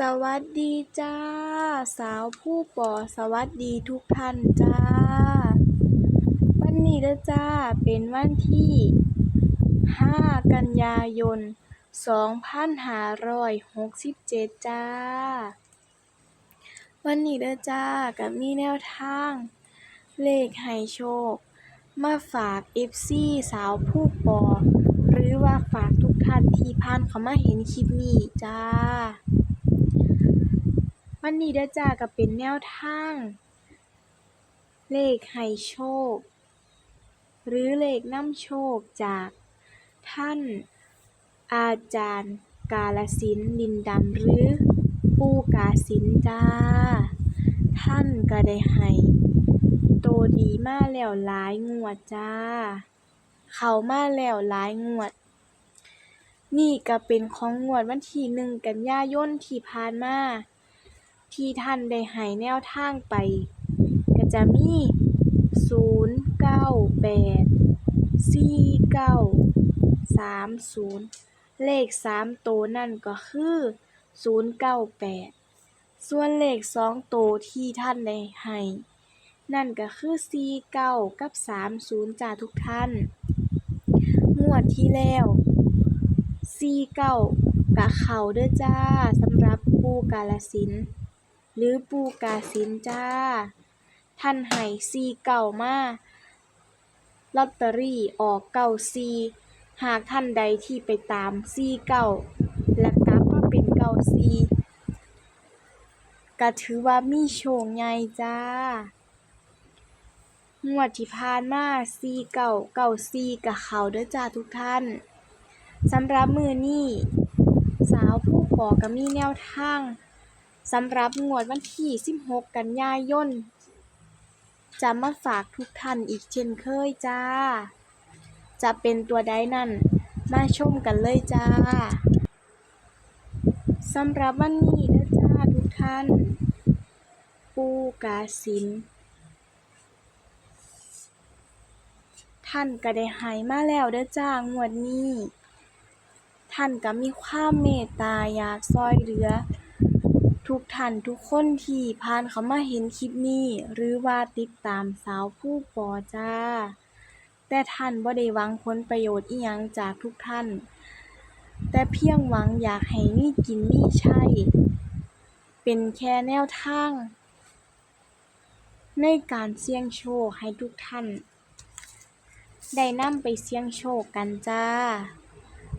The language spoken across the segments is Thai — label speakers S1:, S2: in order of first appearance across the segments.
S1: สวัสดีจ้า สาวผู้ปอสวัสดีทุกท่านจ้า วันนี้เด้อจ้าเป็นวันที่ 5 กันยายน 2567 จ้า วันนี้เด้อจ้าก็มีแนวทาง เลขให้โชค มาฝาก FC สาวผู้ปอ หรือว่าฝากทุกท่านที่ผ่านเข้ามาเห็นคลิปนี้จ้า วันนี้เด้อจ้าก็เป็นแนวทาง เลขให้โชค หรือเลขนำโชคจากท่านอาจารย์กาลสินดินดำหรือปู่กาสินจ้า ท่านก็ได้ให้โตดีมาแล้วหลายงวดจ้า เข้ามาแล้วหลายงวด นี่ก็เป็นของงวดวันที่1กันยายนที่ผ่านมา ที่ท่านได้ให้แนวทางไป ก็จะมี 098 49 30 เลข 3 ตัวนั่นก็คือ 098 ส่วนเลข 2 ตัวที่ท่านได้ให้ นั่นก็คือ 49 กับ 30จ้าทุกท่าน งวดที่แล้ว49ก็เขาเด้อจ้าสำหรับปูกาฬสิน หรือปู่กาสินจ้า ท่านให้สี่เก้ามาลอตเตอรี่ออกเก้าสี่หากท่านใดที่ไปตามสี่เก้าและกลับมาเป็นเก้าสี่ก็ถือว่ามีโชคใหญ่จ้างวดที่ผ่านมาสี่เก้าเก้าสี่ก็เขาเด้อจ้าทุกท่านสำหรับมือนี้ สาวผู้ปอก็มีแนวทาง สำหรับงวดวันที่ 16 กันยายนจะมาฝากทุกท่านอีกเช่นเคยจ้า จะเป็นตัวใดนั่น มาชมกันเลยจ้าสำหรับวันนี้เด้อจ้าทุกท่าน ปูกาสิน ท่านก็ได้ให้มาแล้วเด้อจ้างวดนี้ ท่านก็มีความเมตตาอยากช่วยเหลือ ทุกท่านทุกคนที่ผ่านเข้ามาเห็นคลิปนี้ หรือว่าติดตามสาวผู้ปอจ้า แต่ท่านบ่ได้หวังผลประโยชน์อิหยังจากทุกท่าน แต่เพียงหวังอยากให้มีกินมีใช้เป็นแค่แนวทาง ในการเสี่ยงโชคให้ทุกท่าน ได้นำไปเสี่ยงโชคกันจ้า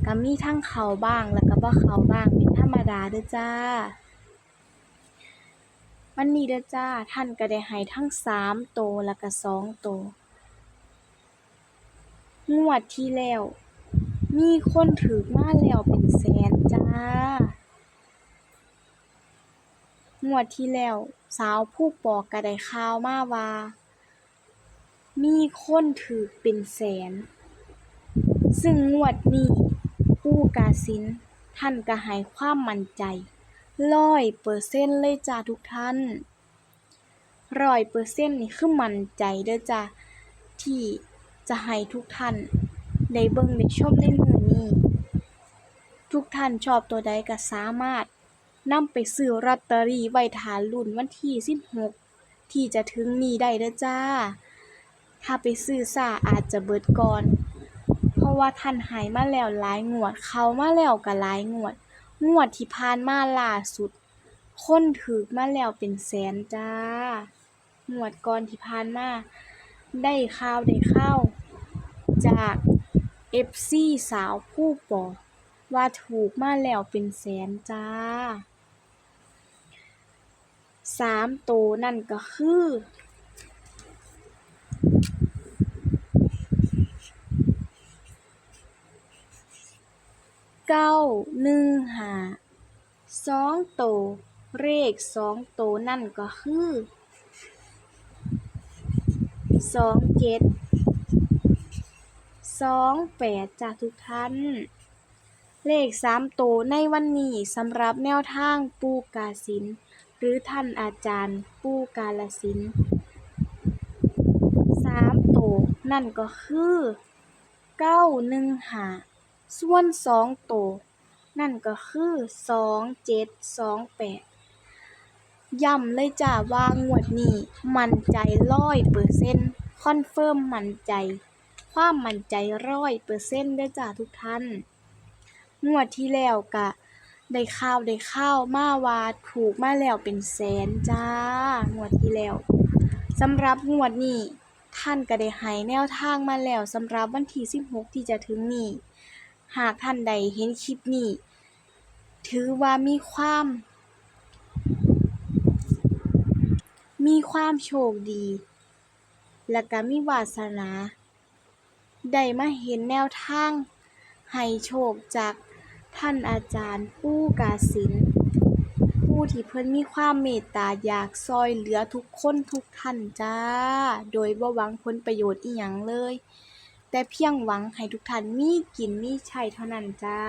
S1: ก็มีทั้งเขาบ้างแล้วก็บ่เขาบ้างเป็นธรรมดาเด้อจ้า วันนี้เด้อจ้าท่านก็ได้ให้ทั้ง3โตวแล้วก็2โตวงวดที่แล้ว มีคนถูกมาแล้วเป็นแสนจ้างวดที่แล้ว สาวผู้ปอกก็ได้ข่าวมาว่า มีคนถูกเป็นแสน ซึ่งงวดนี้ปู่กาสินท่านก็ให้ความมั่นใจ 100%เปอร์เซนเลยจ้าทุกท่าน100%นี่คือมั่นใจเด้อจ้าที่จะให้ทุกท่านได้เบิ่งได้ชมในมือนี้ ทุกท่านชอบตัวใดก็สามารถนำไปซื้อลอตเตอรี่ไว้ท่าลุ้นวันที่ 16 ที่จะถึงนี้ได้เด้อจ้า ถ้าไปซื้อช้าอาจจะเบิดก่อน เพราะว่าท่านให้มาแล้วหลายงวด เขามาแล้วก็หลายงวด งวดที่ผ่านมาล่าสุด คนถูกมาแล้วเป็นแสนจ้า งวดก่อนที่ผ่านมา ได้ข่าวได้ข่าว จาก FC สาวผู้ปอว่าถูกมาแล้วเป็นแสนจ้า3โตนั่นก็คือ 915 2โตเลข2โตนั่นก็คือ27 28จ้าทุกท่าน เลข3โตในวันนี้สำหรับแนวทางปู่กาสิน หรือท่านอาจารย์ปู่กาฬสินธุ์3โตนั่นก็คือ915 ส่วน2โตวนั่นก็คือสองเจ็ดสองแปดย้ำเลยจ้าว่างวดนี้มั่นใจร้อยเปอร์เซ็นต์คอนเฟิร์มมั่นใจ ความมั่นใจร้อยเปอร์เซ็นต์เด้จ้าทุกท่าน งวดที่แล้วก็ได้ข่าวได้ข่าวมาว่าถูกมาแล้วเป็นแสนจ้างวดที่แล้วสำหรับงวดนี้ท่านก็ได้ให้แนวทางมาแล้วสำหรับวันที่16 ที่จะถึงนี้ หากท่านใดเห็นคลิปนี้ ถือว่ามีความ มีความโชคดี และก็มีวาสนาได้มาเห็นแนวทาง ให้โชคจากท่านอาจารย์ปู่กาสินผู้ที่เพิ่นมีความเมตตาอยากซอยเหลือทุกคนทุกท่านจ้า โดยบ่หวังผลประโยชน์อิหยังเลย แต่เพียงหวังให้ทุกท่านมีกินมีใช้เท่านั้นจ้า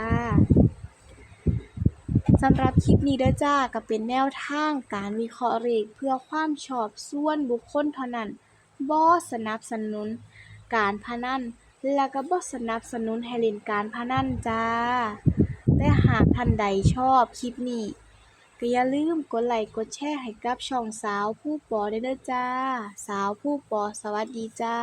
S1: สำหรับคลิปนี้เด้อจ้าก็เป็นแนวทางการวิเคราะห์เลขเพื่อความชอบส่วนบุคคลเท่านั้นบ่สนับสนุน การพนันและก็บ่สนับสนุนให้เล่นการพนันจ้า แต่หากท่านใดชอบคลิปนี้ก็อย่าลืมกดไลค์กดแชร์ให้กับช่องสาวผู้ปอได้เด้อจ้า สาวผู้ปอสวัสดีจ้า